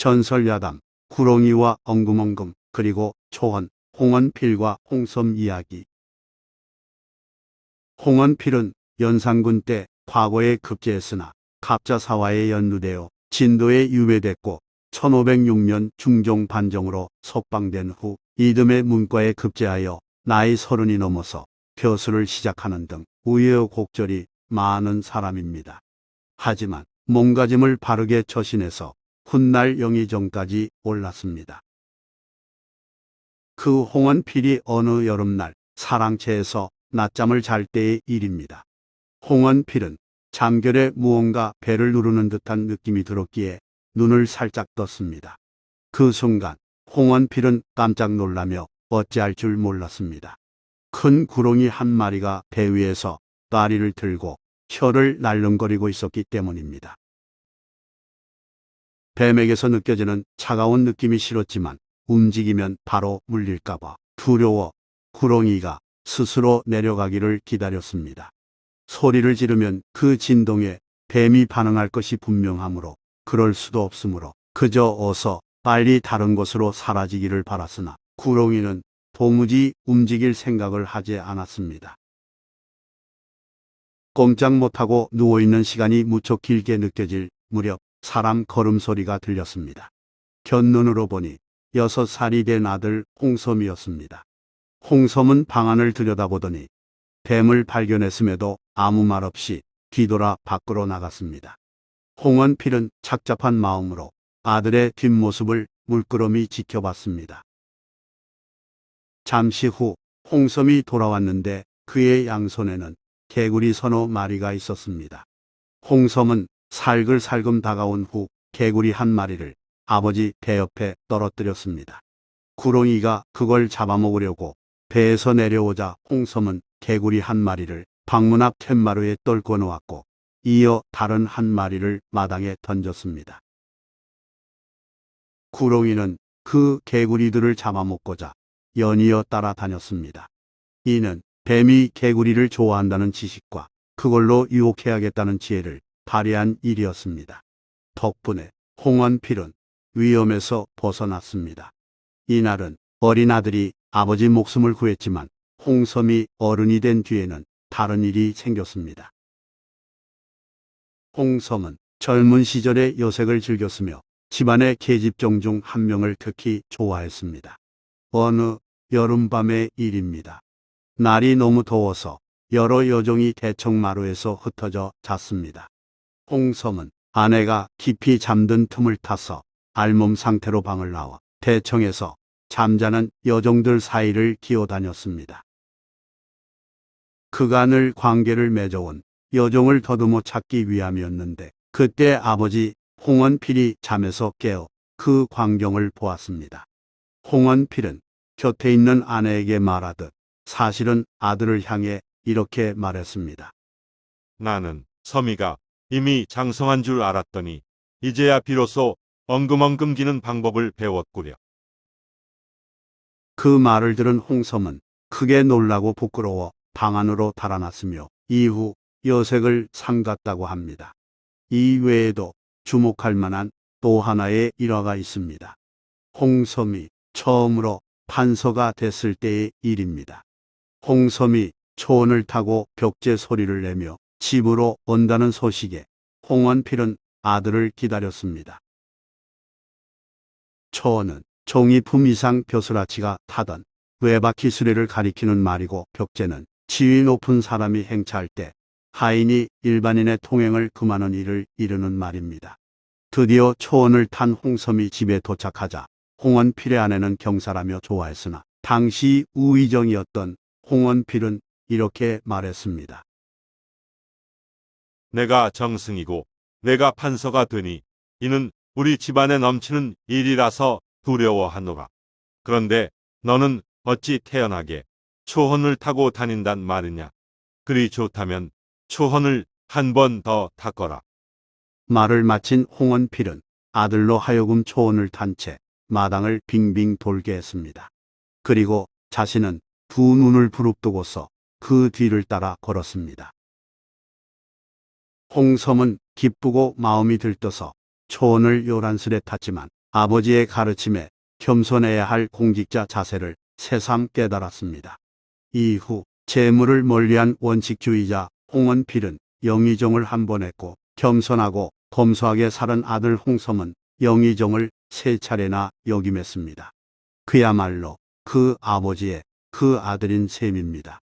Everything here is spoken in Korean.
전설 야담, 구렁이와 엉금엉금, 그리고 초원, 홍원필과 홍섬 이야기. 홍원필은 연산군 때 과거에 급제했으나 갑자사화에 연루되어 진도에 유배됐고 1506년 중종 반정으로 석방된 후 이듬해 문과에 급제하여 나이 서른이 넘어서 교수를 시작하는 등 우여곡절이 많은 사람입니다. 하지만 몸가짐을 바르게 처신해서 훗날 영의정까지 올랐습니다. 그 홍원필이 어느 여름날 사랑채에서 낮잠을 잘 때의 일입니다. 홍원필은 잠결에 무언가 배를 누르는 듯한 느낌이 들었기에 눈을 살짝 떴습니다. 그 순간 홍원필은 깜짝 놀라며 어찌할 줄 몰랐습니다. 큰 구렁이 한 마리가 배 위에서 다리를 들고 혀를 날름거리고 있었기 때문입니다. 뱀에게서 느껴지는 차가운 느낌이 싫었지만 움직이면 바로 물릴까봐 두려워 구렁이가 스스로 내려가기를 기다렸습니다. 소리를 지르면 그 진동에 뱀이 반응할 것이 분명하므로 그럴 수도 없으므로 그저 어서 빨리 다른 곳으로 사라지기를 바랐으나 구렁이는 도무지 움직일 생각을 하지 않았습니다. 꼼짝 못하고 누워있는 시간이 무척 길게 느껴질 무렵 사람 걸음소리가 들렸습니다. 곁눈으로 보니 여섯 살이 된 아들 홍섬이었습니다. 홍섬은 방안을 들여다보더니 뱀을 발견했음에도 아무 말 없이 뒤돌아 밖으로 나갔습니다. 홍원필은 착잡한 마음으로 아들의 뒷모습을 물끄러미 지켜봤습니다. 잠시 후 홍섬이 돌아왔는데 그의 양손에는 개구리 서너 마리가 있었습니다. 홍섬은 살글살금 다가온 후 개구리 한 마리를 아버지 배 옆에 떨어뜨렸습니다. 구렁이가 그걸 잡아먹으려고 배에서 내려오자 홍섬은 개구리 한 마리를 방문 앞 툇마루에 떨궈 놓았고 이어 다른 한 마리를 마당에 던졌습니다. 구렁이는 그 개구리들을 잡아먹고자 연이어 따라다녔습니다. 이는 뱀이 개구리를 좋아한다는 지식과 그걸로 유혹해야겠다는 지혜를 발휘한 일이었습니다. 덕분에 홍원필은 위험에서 벗어났습니다. 이날은 어린 아들이 아버지 목숨을 구했지만 홍섬이 어른이 된 뒤에는 다른 일이 생겼습니다. 홍섬은 젊은 시절에 여색을 즐겼으며 집안의 계집종 중 한 명을 특히 좋아했습니다. 어느 여름밤의 일입니다. 날이 너무 더워서 여러 여종이 대청마루에서 흩어져 잤습니다. 홍섬은 아내가 깊이 잠든 틈을 타서 알몸 상태로 방을 나와 대청에서 잠자는 여종들 사이를 기어다녔습니다. 그간을 관계를 맺어온 여종을 더듬어 찾기 위함이었는데 그때 아버지 홍원필이 잠에서 깨어 그 광경을 보았습니다. 홍원필은 곁에 있는 아내에게 말하듯 사실은 아들을 향해 이렇게 말했습니다. 나는 서미가 이미 장성한 줄 알았더니 이제야 비로소 엉금엉금 기는 방법을 배웠구려. 그 말을 들은 홍섬은 크게 놀라고 부끄러워 방 안으로 달아났으며 이후 여색을 삼갔다고 합니다. 이 외에도 주목할 만한 또 하나의 일화가 있습니다. 홍섬이 처음으로 판서가 됐을 때의 일입니다. 홍섬이 초원을 타고 벽제 소리를 내며 집으로 온다는 소식에 홍원필은 아들을 기다렸습니다. 초원은 종이품 이상 벼슬아치가 타던 외바퀴 수레를 가리키는 말이고 벽제는 지위 높은 사람이 행차할 때 하인이 일반인의 통행을 금하는 일을 이르는 말입니다. 드디어 초원을 탄 홍섬이 집에 도착하자 홍원필의 아내는 경사라며 좋아했으나 당시 우의정이었던 홍원필은 이렇게 말했습니다. 내가 정승이고 내가 판서가 되니 이는 우리 집안에 넘치는 일이라서 두려워하노라. 그런데 너는 어찌 태연하게 초혼을 타고 다닌단 말이냐. 그리 좋다면 초혼을 한 번더 탔거라. 말을 마친 홍원필은 아들로 하여금 초원을 탄 채 마당을 빙빙 돌게 했습니다. 그리고 자신은 두 눈을 부릅뜨고서 그 뒤를 따라 걸었습니다. 홍섬은 기쁘고 마음이 들떠서 초원을 요란스레 탔지만 아버지의 가르침에 겸손해야 할 공직자 자세를 새삼 깨달았습니다. 이후 재물을 멀리한 원칙주의자 홍원필은 영의정을 한 번 했고 겸손하고 검소하게 살은 아들 홍섬은 영의정을 세 차례나 역임했습니다. 그야말로 그 아버지의 그 아들인 셈입니다.